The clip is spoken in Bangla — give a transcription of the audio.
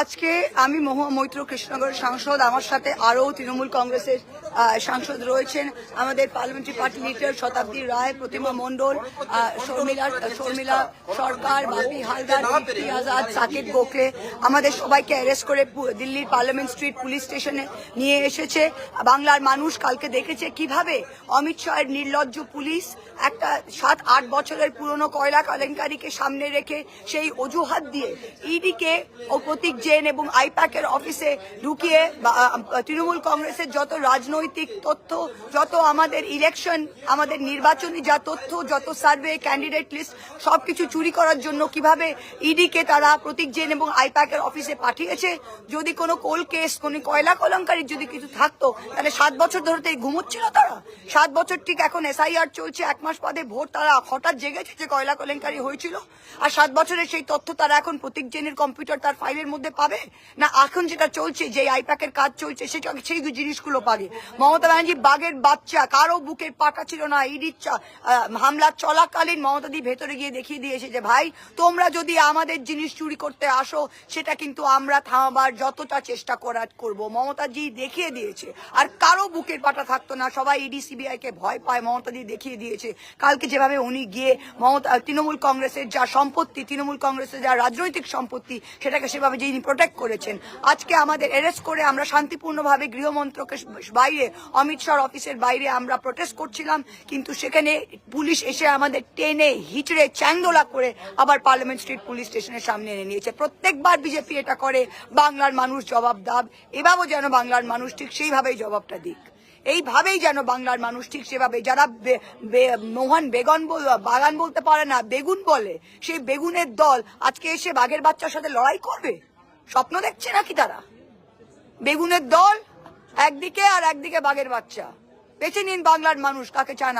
আজকে আমি মহুয়া মৈত্র কৃষ্ণনগর সাংসদ, আমার সাথে আরও তৃণমূল কংগ্রেসের সাংসদ রয়েছেন আমাদের পার্লামেন্টারি পার্টি লিডার শতাব্দী রায়, প্রতিমা মণ্ডল শর্মিলা শর্মিলা সরকার, বাপি হালদার আজাদ, সাকিব গোখলে। আমাদের সবাইকে অ্যারেস্ট করে দিল্লির পার্লামেন্ট স্ট্রিট পুলিশ স্টেশনে নিয়ে এসেছে। বাংলার মানুষ কালকে দেখেছে কীভাবে অমিত শাহের নির্লজ্জ পুলিশ একটা সাত, আট বছরের পুরনো কয়লা কেলেঙ্কারিকে সামনে রেখে সেই অজুহাত দিয়ে ইডিকে ও প্রতীক জেন এবং আইপ্যাকের অফিসে ঢুকিয়ে তৃণমূল কংগ্রেসের যত রাজনৈতিক তথ্য, যত আমাদের ইলেকশন আমাদের নির্বাচনী যা তথ্য, যত সার্ভে ক্যান্ডিডেট লিস্ট সবকিছু চুরি করার জন্য কীভাবে ইডিকে তারা প্রতীক জেন এবং আইপ্যাকের অফিসে পাঠিয়েছে, যদি কোনো কোল কেস কোনো কয়লা কলঙ্কারির যদি কিছু থাকতো, তাহলে সাত বছর ধরে তো ঘুমোচ্ছিল তারা। সাত বছর ঠিক এখন এসআইআর চলছে, এক মাস বাদে ভোট তারা হঠাৎ জেগেছে যে কয়লা কেলেঙ্কারি হয়েছিল। আর সাত বছরের সেই তথ্য তারা এখন প্রতীক জেনের কম্পিউটার তার ফাইলের মধ্যে পাবে? না, এখন যেটা চলছে যে আইপ্যাকের কাজ চলছে, সেটা সেই জিনিসগুলো পাবে। মমতা ব্যানার্জি বাঘের বাচ্চা কারও বুকের পাটা ছিল না, ইডির হামলা চলাকালীন মমতা দি ভেতরে গিয়ে দেখিয়ে দিয়েছে যে, ভাই, তোমরা যদি আমাদের জিনিস চুরি করতে আসো, সেটা কিন্তু আমরা থামাবার যতটা চেষ্টা করার করব। মমতাজি দেখিয়ে দিয়েছে। আর কারও বুকের পাটা থাকতো না। সবাই ইডি সিবিআই কে ভয় পায়। মমতাজি দেখিয়ে দিয়েছে। কালকে যেভাবে উনি গিয়ে মমতা তৃণমূল কংগ্রেসের যা সম্পত্তি, তৃণমূল কংগ্রেসের যা রাজনৈতিক সম্পত্তি, সেটাকে সেভাবে যিনি প্রোটেক্ট করেছেন, আজকে আমাদের অ্যারেস্ট করে আমরা শান্তিপূর্ণভাবে গৃহমন্ত্রকের বাইরে, অমিত শাহর অফিসের বাইরে আমরা প্রোটেস্ট করছিলাম, কিন্তু সেখানে পুলিশ এসে আমাদের টেনে, হিচড়ে, চ্যাংদোলা করে আবার পার্লামেন্ট স্ট্রিট পুলিশ স্টেশনের সামনে এনে নিয়েছে। প্রত্যেকবার বিজেপি এটা করে, বাংলার মানুষ জবাব দাব, এভাবেও যেন বাংলার মানুষ ঠিক সেইভাবেই জবাবটা দিক। এইভাবেই যেন বাংলার মানুষ ঠিক সেভাবে, যারা মোহন বেগন বাগান বলতে পারে না, বেগুন বলে, সেই বেগুনের দল আজকে এসে বাঘের বাচ্চার সাথে লড়াই করবে স্বপ্ন দেখছে নাকি তারা বেগুনের দল, একদিকে আর একদিকে বাঘের বাচ্চা বেছে নিন বাংলার মানুষ কাকে চান?